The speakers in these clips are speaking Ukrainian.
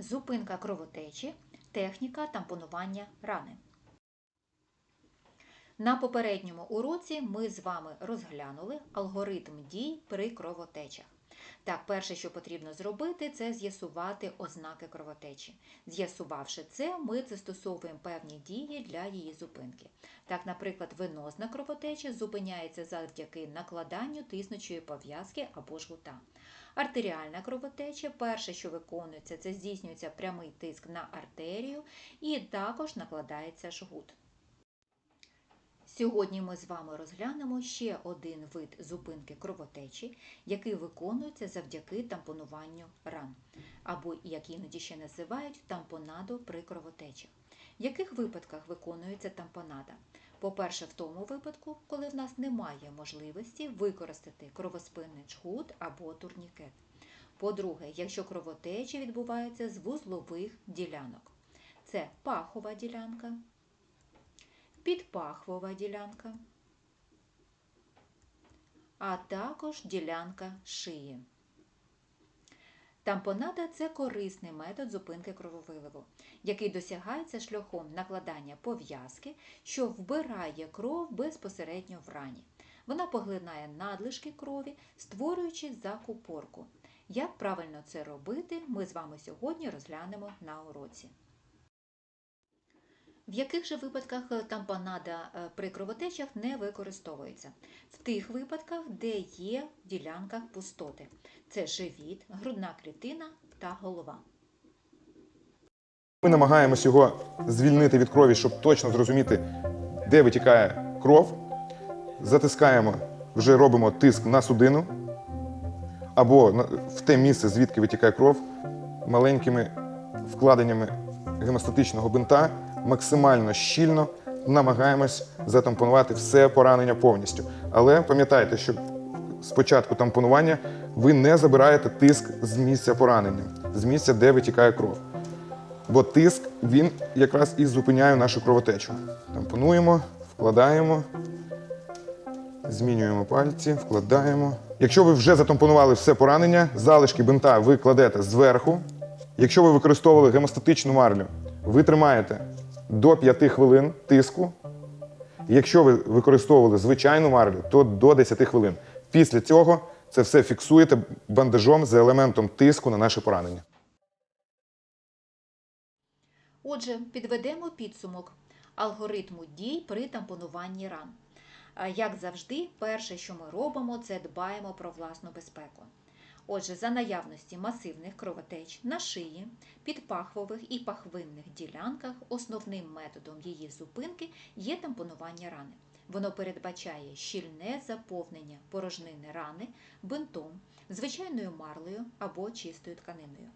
Зупинка кровотечі, техніка тампонування рани. На попередньому уроці ми з вами розглянули алгоритм дій при кровотечах. Так, перше, що потрібно зробити, це з'ясувати ознаки кровотечі. З'ясувавши це, ми застосовуємо певні дії для її зупинки. Так, наприклад, венозна кровотеча зупиняється завдяки накладанню тиснучої пов'язки або жгута. Артеріальна кровотеча, перше, що виконується, це здійснюється прямий тиск на артерію і також накладається жгут. Сьогодні ми з вами розглянемо ще один вид зупинки кровотечі, який виконується завдяки тампонуванню ран, або як іноді ще називають тампонадо при кровотечах. В яких випадках виконується тампонада? По-перше, в тому випадку, коли в нас немає можливості використати кровоспинний жгут або турнікет. По-друге, якщо кровотечі відбуваються з вузлових ділянок. Це пахова ділянка, підпахвова ділянка, а також ділянка шиї. Тампонада це корисний метод зупинки крововиливу, який досягається шляхом накладання пов'язки, що вбирає кров безпосередньо в рані. Вона поглинає надлишки крові, створюючи закупорку. Як правильно це робити, ми з вами сьогодні розглянемо на уроці. В яких же випадках тампонада е, при кровотечах не використовується? В тих випадках, де є в ділянках пустоти. Це живіт, грудна клітина та голова. Ми намагаємось його звільнити від крові, щоб точно зрозуміти, де витікає кров. Затискаємо, вже робимо тиск на судину або в те місце, звідки витікає кров, маленькими вкладеннями гемостатичного бинта максимально щільно намагаємось затампонувати все поранення повністю. Але пам'ятайте, що спочатку тампонування ви не забираєте тиск з місця поранення, з місця, де витікає кров. Бо тиск він якраз і зупиняє нашу кровотечу. Тампонуємо, вкладаємо, змінюємо пальці, вкладаємо. Якщо ви вже затампонували все поранення, залишки бинта ви кладете зверху. Якщо ви використовували гемостатичну марлю, ви тримаєте до 5 хвилин тиску. Якщо ви використовували звичайну марлю, то до 10 хвилин. Після цього це все фіксуєте бандажом з елементом тиску на наше поранення. Отже, підведемо підсумок алгоритму дій при тампонуванні ран. Як завжди, перше, що ми робимо, це дбаємо про власну безпеку. Отже, за наявності масивних кровотеч на шиї, підпахвових і пахвинних ділянках основним методом її зупинки є тампонування рани. Воно передбачає щільне заповнення порожнини рани бинтом, звичайною марлею або чистою тканиною.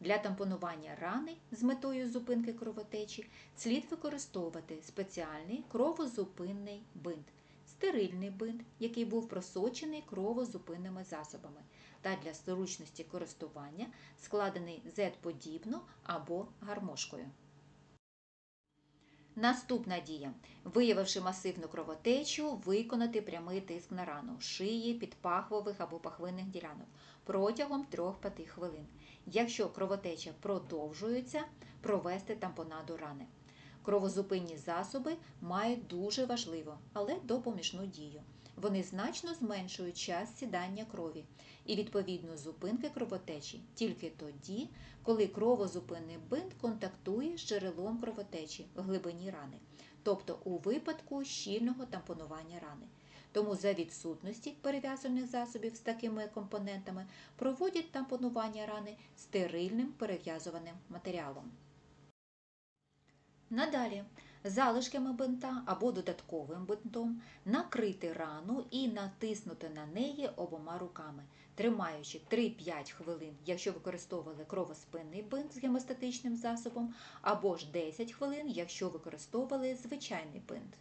Для тампонування рани з метою зупинки кровотечі слід використовувати спеціальний кровозупинний бинт, стерильний бинт, який був просочений кровозупинними засобами, та для зручності користування складений Z-подібно або гармошкою. Наступна дія. Виявивши масивну кровотечу, виконати прямий тиск на рану шиї, підпахвових або пахвинних ділянок протягом 3-5 хвилин. Якщо кровотеча продовжується, провести тампонаду рани. Кровозупинні засоби мають дуже важливу, але допоміжну дію. Вони значно зменшують час сідання крові і відповідно зупинки кровотечі тільки тоді, коли кровозупинний бинт контактує з джерелом кровотечі в глибині рани, тобто у випадку щільного тампонування рани. Тому за відсутності перев'язувальних засобів з такими компонентами проводять тампонування рани стерильним перев'язуваним матеріалом. Надалі залишками бинта або додатковим бинтом накрити рану і натиснути на неї обома руками, тримаючи 3-5 хвилин, якщо використовували кровоспинний бинт з гемостатичним засобом, або ж 10 хвилин, якщо використовували звичайний бинт.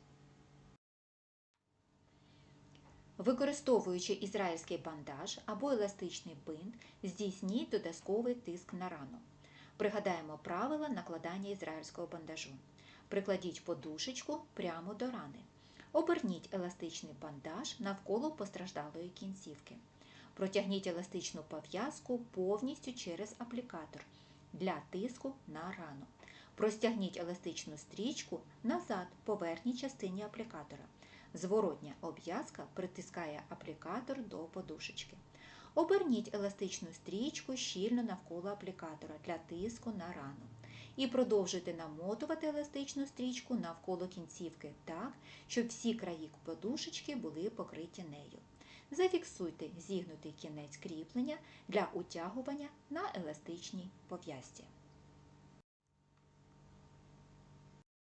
Використовуючи ізраїльський бандаж або еластичний бинт, здійсніть додатковий тиск на рану. Пригадаємо правила накладання ізраїльського бандажу. Прикладіть подушечку прямо до рани. Оберніть еластичний бандаж навколо постраждалої кінцівки. Протягніть еластичну пов'язку повністю через аплікатор. для тиску на рану. Простягніть еластичну стрічку назад по верхній частині аплікатора. Зворотня обв'язка притискає аплікатор до подушечки. Оберніть еластичну стрічку щільно навколо аплікатора для тиску на рану. І продовжуйте намотувати еластичну стрічку навколо кінцівки так, щоб всі краї подушечки були покриті нею. Зафіксуйте зігнутий кінець кріплення для утягування на еластичній пов'язці.